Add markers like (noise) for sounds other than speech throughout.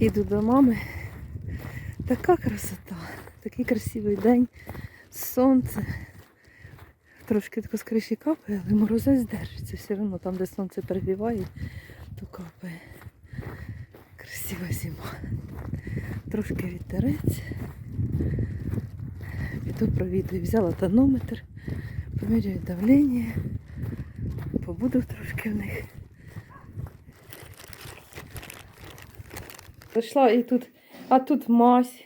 Іду до мами. Така красота, такий красивий день, сонце. Трошки тако скоріше капає, але морозець держиться. Все одно там, де сонце перебиває, то капає. Красива зима. Трошки вітерець. Піду провідую. Взяла тонометр, поміряю давлення, побуду трошки в них. Зайшла і тут, а тут мазь.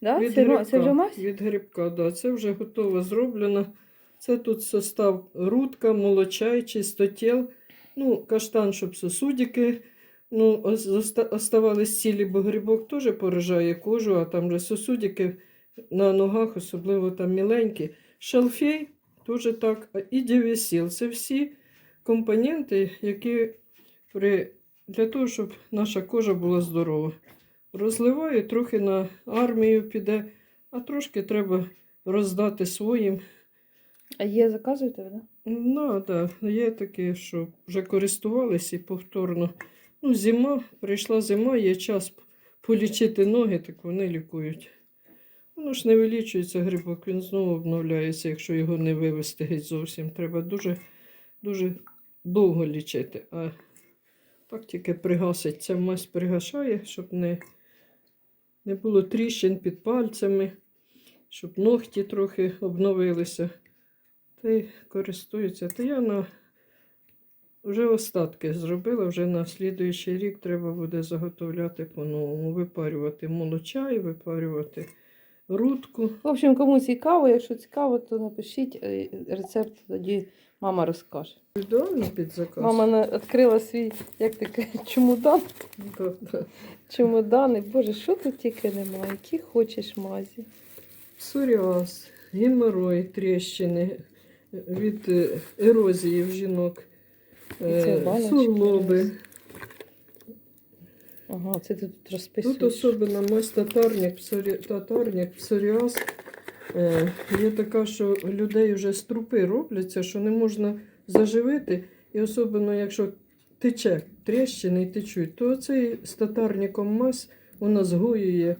Да? Від Це, грибка. це вже мазь? Від грибка, да. Це вже готово зроблено. Це тут состав рудка, молочай, чистотіл. Ну, каштан, щоб сосудики. Ну, ос- оставались цілі, бо грибок теж поражає кожу, а там же сосудики на ногах, особливо там міленькі. Шалфей теж так, і дівесіл. Це всі компоненти, які при... для того, щоб наша кожа була здорова. Розливаю, трохи на армію піде, а трошки треба роздати своїм. А є заказуєте, да? Ну, так, є такі, що вже користувалися і повторно. Ну, зима, прийшла зима, є час полічити ноги, так вони лікують. Воно ж не вилічується грибок, він знову обновляється, якщо його не вивести геть зовсім. Треба дуже, дуже довго лічити. А так тільки пригасить. Ця мазь пригашає, щоб не, не було тріщин під пальцями, щоб ногті трохи обновилися. Та й користуються. Та я на вже остатки зробила, вже на слідуючий рік треба буде заготовляти по-новому, випарювати молочай, випарювати рудку. В общем, кому цікаво, якщо цікаво, то напишіть е, рецепт, тоді мама розкаже. Ідеально під заказ. Мама на- відкрила свій, як таке, (laughs) чемодан. Да, да. Чемодани. Боже, що тут тільки немає, які хочеш мазі. Псоріаз, геморой, тріщини від е, ерозії в жінок, це е, баночки суглоби. ось. Ага, це ти тут розписуєш. Тут особливо мазь татарник, псорі... татарник, псоріаз. Е, є така, що людей вже струпи робляться, що не можна заживити. І особливо, якщо тече тріщини і течуть, то цей з татарником мазь вона згоює.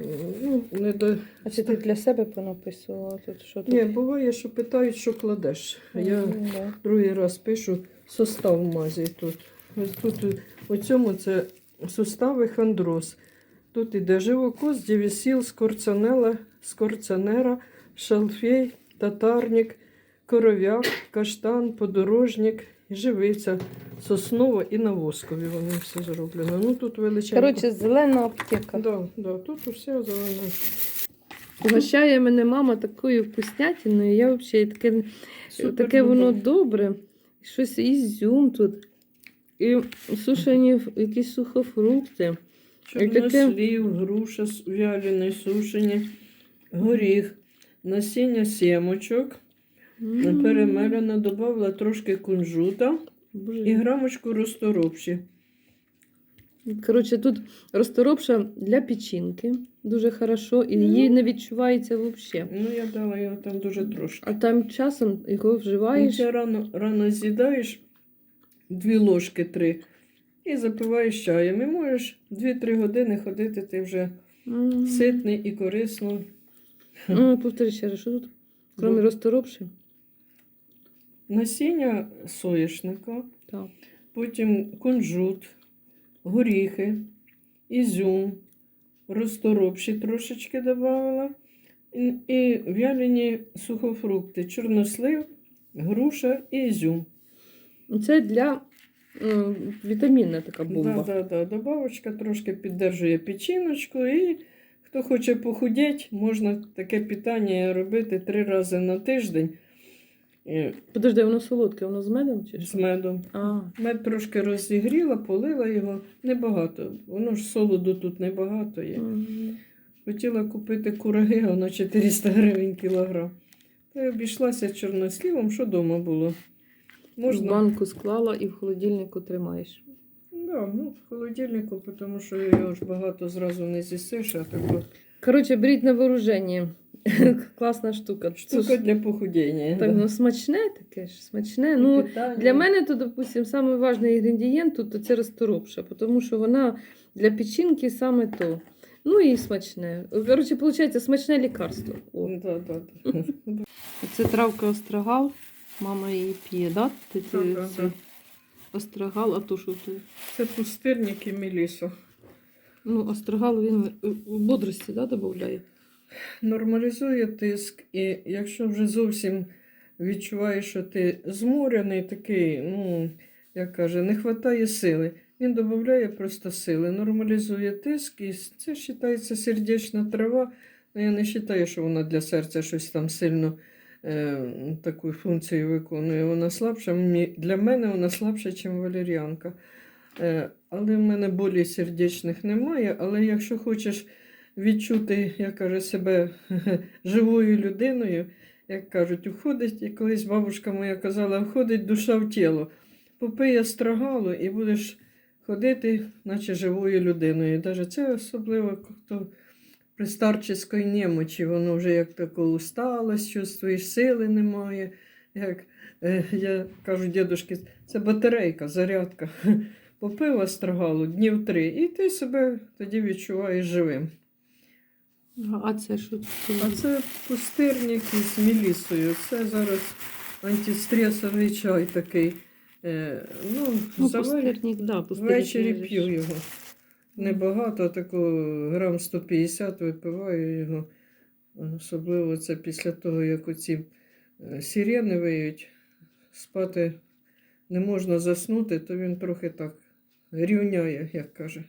е, Ну, не до... А це ти для себе понаписувала тут? Що тут? Ні, буває, що питають, що кладеш. Я да. другий раз пишу состав мазі тут. Ось тут е, у цьому це сустави хондроз. Тут іде живокос, дівісіл, скорцанела, скорцанера, шалфей, татарник, коров'як, каштан, подорожник, живиця, соснова і на воскові вони все зроблено. Ну тут величезно. Коротше, зелена аптека. да, да, тут все зелено. Угощає мене мама такою вкуснятиною. Я взагалі таке, Супер таке воно добре. Щось ізюм тут. І сушені якісь сухофрукти. І таке- груша вялений, сушені, горіх, насіння сімочок, М. перемелено, додавала трошки кунжута Боже. і грамочку розторопші. Коротше, тут розторопша для печінки. Дуже хорошо, і її не відчувається взагалі. Ну, я дала його там дуже трошки. А там часом його вживаєш. це рано, рано з'їдаєш дві ложки три і запиваєш чаєм. І можеш 2-3 години ходити, ти вже М. ситний і корисно. Ну, повтори ще раз, що тут? Крім Бо- розторопши? Насіння соєшника. Так. потім кунжут, горіхи, ізюм, розторопші трошечки додавала. І, і вялені сухофрукти, чорнослив, груша і ізюм. Це для м, вітамінна така бомба. Да, да, да. Добавочка трошки піддержує печіночку. І хто хоче похудіти, можна таке питання робити три рази на тиждень е, Подожди, воно солодке, воно з медом чи з медом. А, Мед трошки розігріла, полила його небагато. Воно ж солоду тут небагато є. м. Хотіла купити кураги, воно 400 гривень кілограм. Та й обійшлася чорнослівом, що вдома було. в банку склала і в холодильнику тримаєш. Да, ну, в холодильнику, тому що його ж багато зразу не з'їсиш, а так от. Коротше, беріть на вооруження. (laughs) Класна штука. Штука для похудіння. Так, ну смачне таке ж, смачне. Ну. Для мене то, допустим, самий важний інгредієнт тут то це розторопша, тому що вона для печінки саме то. Ну і смачне. Коротше, виходить, смачне лікарство. О. Да, да, да. (laughs) Це травка острогал. Мама її п'є, да? Ти, ти Да, да, да. Острогал, а то що ти? Це пустирник і мелісо. Ну, острогал він в бодрості да, додає. Нормалізує тиск, і якщо вже зовсім відчуваєш, що ти зморений, такий, ну, як каже, не вистачає сили. Він додає просто сили, нормалізує тиск, і це вважається сердечна трава. Ну, я не вважаю, що вона для серця щось там сильно таку функцію виконує. Вона слабша. Для мене вона слабша, ніж валеріанка. Е, але в мене болі сердечних немає. Але якщо хочеш відчути, як каже, себе (laughs) живою людиною, як кажуть, уходить, і колись бабушка моя казала, входить душа в тіло. Попий астрогалу і будеш ходити, наче живою людиною. Даже це особливо хто при старческой немочі, воно вже як тако усталость, чувствуєш, сили немає. Як е, я кажу дідушки, це батарейка, зарядка. (laughs) Попив астрогалу днів три, і ти себе тоді відчуваєш живим. А це що? А це пустирник із мілісою. Це зараз антистресовий чай такий. Е, ну, Ну, заварю, пустирник, да, пустирник. ввечері п'ю його. Небагато, такого грам 150 випиваю його. Особливо це після того, як оці е, сирени виють, спати не можна заснути, то він трохи так рівняє, як каже,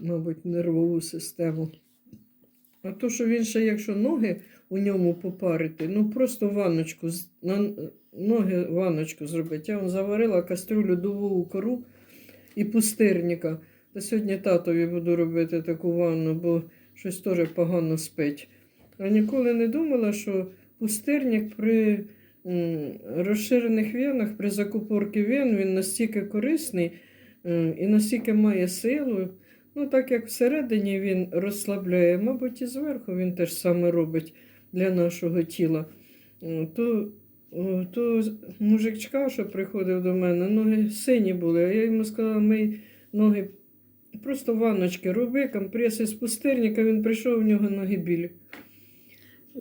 мабуть, нервову систему. А то, що він ще, якщо ноги у ньому попарити, ну просто ванночку, на ноги ванночку зробити. Я вон заварила кастрюлю дубову кору і пустирника. Та сьогодні татові буду робити таку ванну, бо щось теж погано спить. А ніколи не думала, що пустирник при розширених венах, при закупорці вен, він настільки корисний м, і настільки має силу. Ну, так як всередині він розслабляє, мабуть, і зверху він теж саме робить для нашого тіла. М, То, то мужичка, що приходив до мене, ноги сині були, а я йому сказала, мий ноги просто ванночки роби, компреси з пустирника, він прийшов, у нього ноги білі.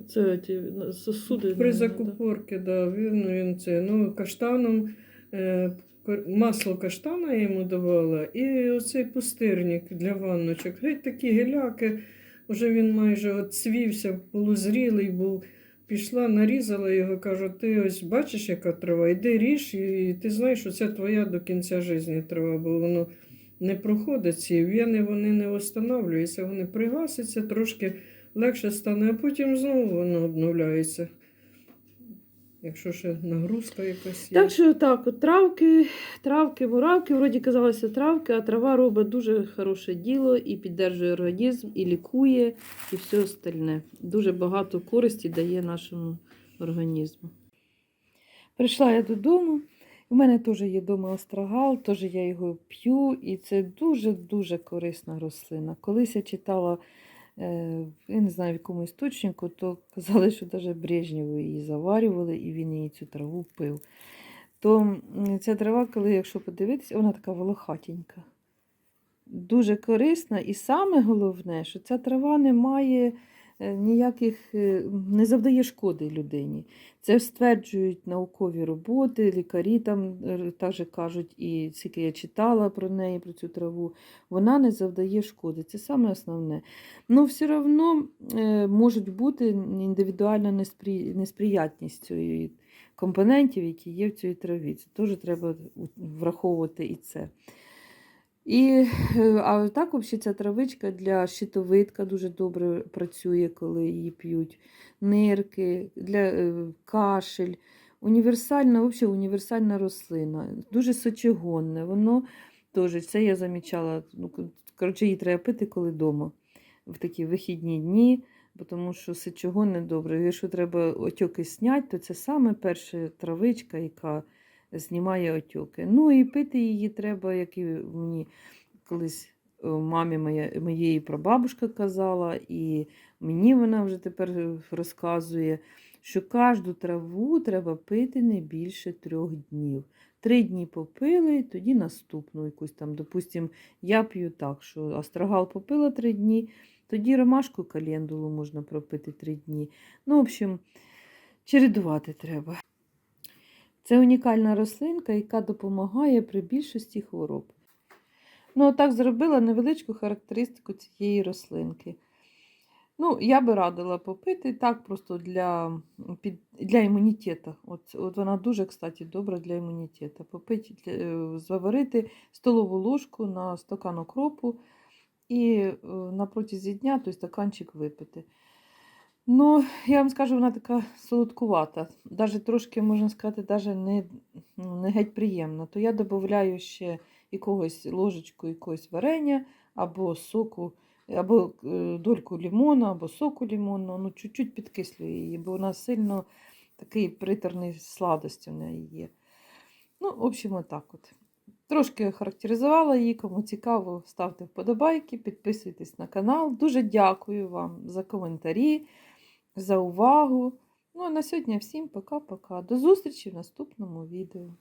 Це ті ну, сосуди. При закупорці, да, він, він це, ну, каштаном, е, масло каштана я йому давала, і оцей пустирник для ванночок. Геть такі геляки, вже він майже цвівся, полузрілий був. Пішла, нарізала його, кажу, ти ось бачиш, яка трава, йди ріж, і ти знаєш, що це твоя до кінця життя трава, бо воно не проходить. Ці вени вони не встановлюються, вони пригасяться, трошки легше стане, а потім знову воно обновляється. Якщо ще нагрузка якась є. Так що так, от травки, травки, муравки, вроді казалося травки, а трава робить дуже хороше діло і піддержує організм, і лікує, і все остальне. Дуже багато користі дає нашому організму. Прийшла я додому. У мене теж є вдома острогал, теж я його п'ю, і це дуже-дуже корисна рослина. Колись я читала, е, я не знаю в якому істочнику, то казали, що навіть Брежнєву її заварювали, і він її цю траву пив. То ця трава, коли, якщо подивитися, вона така волохатенька. Дуже корисна, і саме головне, що ця трава не має ніяких, е, не завдає шкоди людині. Це стверджують наукові роботи, лікарі там е, теж кажуть, і скільки я читала про неї, про цю траву, вона не завдає шкоди. Це саме основне. Ну, все одно е, можуть бути індивідуальна неспрі... несприятність цієї компонентів, які є в цій траві. Це теж треба враховувати і це. І, е, а так, взагалі, ця травичка для щитовидка дуже добре працює, коли її п'ють. Нирки, для е, кашель. Універсальна, взагалі універсальна рослина, дуже сочегонне. Воно теж, це я замічала. Ну, коротше, її треба пити, коли вдома, в такі вихідні дні, тому що сечогонне добре. Якщо треба отьоки зняти, то це саме перша травичка, яка знімає отьоки. Ну і пити її треба, як і мені колись е, мамі моя, моєї прабабушка казала, і мені вона вже тепер е, розказує, що кожну траву треба пити не більше трьох днів. Три дні попили, тоді наступну якусь там, допустим, я п'ю так, що астрагал попила три дні, тоді ромашку календулу можна пропити три дні. Ну, в общем, чередувати треба. Це унікальна рослинка, яка допомагає при більшості хвороб. Ну, отак зробила невеличку характеристику цієї рослинки. Ну, я би радила попити так просто для, під, для імунітету. От, от вона дуже, кстати, добра для імунітету. Попити, е, заварити столову ложку на стакан окропу і е, на протязі дня той стаканчик випити. Ну, я вам скажу, вона така солодкувата. Даже трошки, можна сказати, даже не, ну, не геть приємна. То я додаю ще якогось ложечку якогось варення або соку, або е, дольку лимона, або соку лимонного. Ну, чуть-чуть підкислюю її, бо вона сильно такий приторний сладості в неї є. Ну, в общем, отак от. Трошки характеризувала її, кому цікаво, ставте вподобайки, підписуйтесь на канал. Дуже дякую вам за коментарі, за увагу. Ну а на сьогодні всім пока-пока. До зустрічі в наступному відео.